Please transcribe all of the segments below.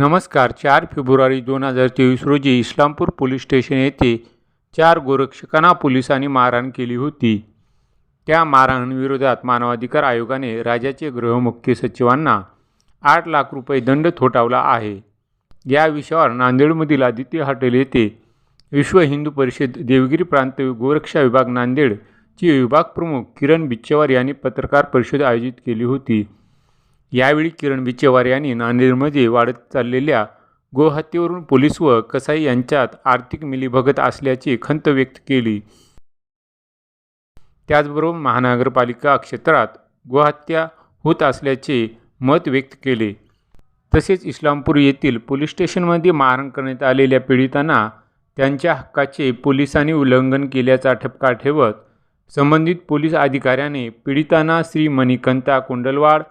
नमस्कार चार फेब्रुवारी दोन हजार तेवीस रोजी इस्लामपूर पोलीस स्टेशन येथे चार गोरक्षकांना पोलिसांनी मारहाण केली होती. त्या मारहाणीविरोधात मानवाधिकार आयोगाने राज्याचे गृहमुख्य सचिवांना आठ लाख रुपये दंड थोटावला आहे. या विषयावर नांदेडमधील आदित्य हॉटेल येथे विश्व हिंदू परिषद देवगिरी प्रांत गोरक्षा विभाग नांदेडचे विभाग प्रमुख किरण बिच्चेवार यांनी पत्रकार परिषद आयोजित केली होती. यावेळी किरण बिचेवार यांनी नांदेडमध्ये वाढत चाललेल्या गोहत्येवरून पोलीस व कसाई यांच्यात आर्थिक मिलीभगत असल्याची खंत व्यक्त केली. त्याचबरोबर महानगरपालिका क्षेत्रात गोहत्या होत असल्याचे मत व्यक्त केले. तसेच इस्लामपूर येथील पोलीस स्टेशनमध्ये मारहाण करण्यात आलेल्या पीडितांना त्यांच्या हक्काचे पोलिसांनी उल्लंघन केल्याचा ठपका ठेवत संबंधित पोलीस अधिकाऱ्याने पीडितांना श्री मणिकंता कुंडलवाड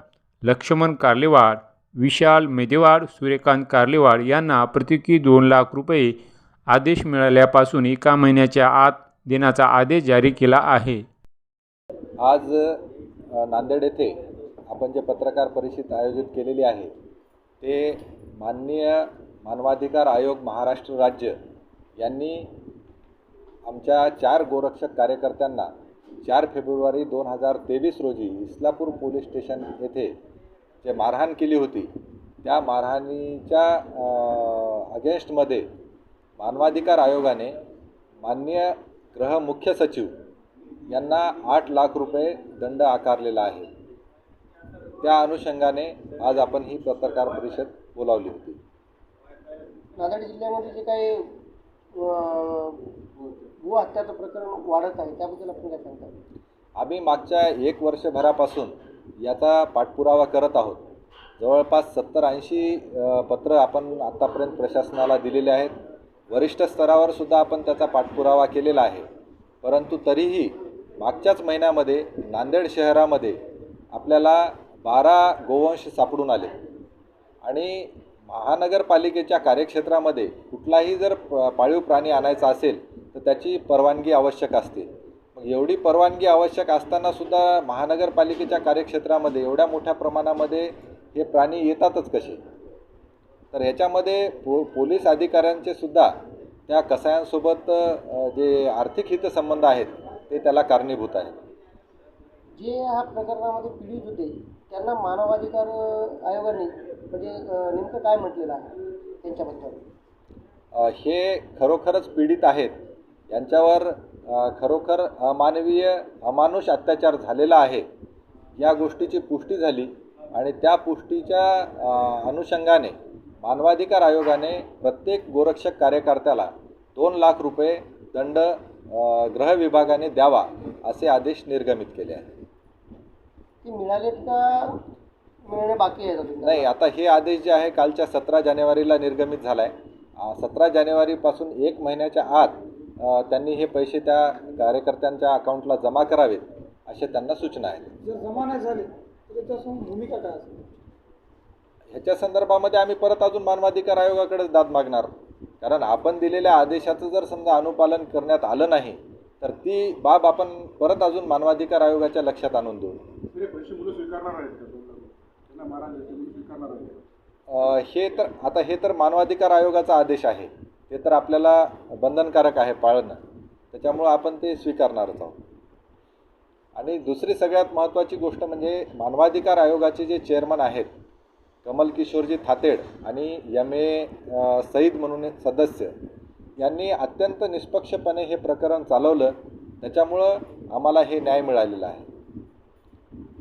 लक्ष्मण कार्लेवाड विशाल मेदेवाड सूर्यकांत कार्लेवाड यांना प्रत्येकी दोन लाख रुपये आदेश मिळाल्यापासून एका महिन्याच्या आत देण्याचा आदेश जारी केला आहे. आज नांदेड येथे आपण जे पत्रकार परिषद आयोजित केलेली आहे ते माननीय मानवाधिकार आयोग महाराष्ट्र राज्य यांनी आमच्या चार गोरक्षक कार्यकर्त्यांना चार फेब्रुवारी दोन हजार तेवीस रोजी इस्लापूर पोलीस स्टेशन येथे जे मारहाण केली होती त्या मारहाणीच्या अगेन्स्टमध्ये मानवाधिकार आयोगाने माननीय गृह मुख्य सचिव यांना आठ लाख रुपये दंड आकारलेला आहे. त्या अनुषंगाने आज आपण ही पत्रकार परिषद बोलावली होती. नांदेड जिल्ह्यामध्ये जे काही गो हत्याचं प्रकरण वाढत आहे त्याबद्दल आपण काय सांगता? आम्ही मागच्या एक वर्षभरापासून याचा पाठपुरावा करत आहोत. जवळपास सत्तर ऐंशी पत्र आपण आत्तापर्यंत प्रशासनाला दिलेले आहेत. वरिष्ठ स्तरावर सुद्धा आपण त्याचा पाठपुरावा केलेला आहे. परंतु तरीही मागच्याच महिन्यामध्ये नांदेड शहरामध्ये आपल्याला बारा गोवंश सापडून आले. आणि महानगरपालिकेच्या कार्यक्षेत्रामध्ये कुठलाही जर प- पाळीव प्राणी आणायचा असेल त्याची परवानगी आवश्यक असते. मग एवढी परवानगी आवश्यक असताना सुद्धा महानगरपालिकेच्या कार्यक्षेत्रामध्ये एवढ्या मोठ्या प्रमाणामध्ये हे प्राणी येतातच कसे? तर ह्याच्यामध्ये पो पोलीस अधिकाऱ्यांचे सुद्धा त्या कसायांसोबत जे आर्थिक हितसंबंध आहेत ते त्याला कारणीभूत आहेत. जे ह्या प्रकरणामध्ये पीडित होते त्यांना मानवाधिकार आयोगाने म्हणजे नेमकं काय म्हटलेलं आहे त्यांच्याबद्दल? हे खरोखरच पीडित आहेत यांच्यावर खरोखर अमानवीय अमानुष अत्याचार झालेला आहे या गोष्टीची पुष्टी झाली आणि त्या पुष्टीच्या अनुषंगाने मानवाधिकार आयोगाने प्रत्येक गोरक्षक कार्यकर्त्याला दोन लाख रुपये दंड गृह विभागाने द्यावा असे आदेश निर्गमित केले आहेत. मिळालेत का? मिळणे बाकी आहे नाही आता हे आदेश जे आहे कालच्या सतरा जानेवारीला निर्गमित झाला आहे सतरा जानेवारीपासून एक महिन्याच्या आत त्यांनी हे पैसे त्या कार्यकर्त्यांच्या अकाउंटला जमा करावेत अशा त्यांना सूचना आहेत. जर जमा नाही झाले तर त्याच्यासमोर भूमिका काय असेल? ह्याच्या संदर्भामध्ये आम्ही परत अजून मानवाधिकार आयोगाकडे दाद मागणार. कारण आपण दिलेल्या आदेशाचं जर समजा अनुपालन करण्यात आलं नाही तर ती बाब आपण परत अजून मानवाधिकार आयोगाच्या लक्षात आणून देऊ. हे पैसे मुलं स्वीकारणार आहेत का? दोन लाख? त्यांना मारा मुलं स्वीकारणार आहेत का? अ, हे तर आता हे तर मानवाधिकार आयोगाचा आदेश आहे. ते तर आपल्याला बंधनकारक आहे पाळणं. त्याच्यामुळं आपण ते स्वीकारणारच आहोत. आणि दुसरी सगळ्यात महत्त्वाची गोष्ट म्हणजे मानवाधिकार आयोगाचे जे चेअरमन आहेत कमल किशोरजी थातेड आणि यम ए सईद म्हणून एक सदस्य यांनी अत्यंत निष्पक्षपणे हे प्रकरण चालवलं. त्याच्यामुळं आम्हाला हे न्याय मिळालेला आहे.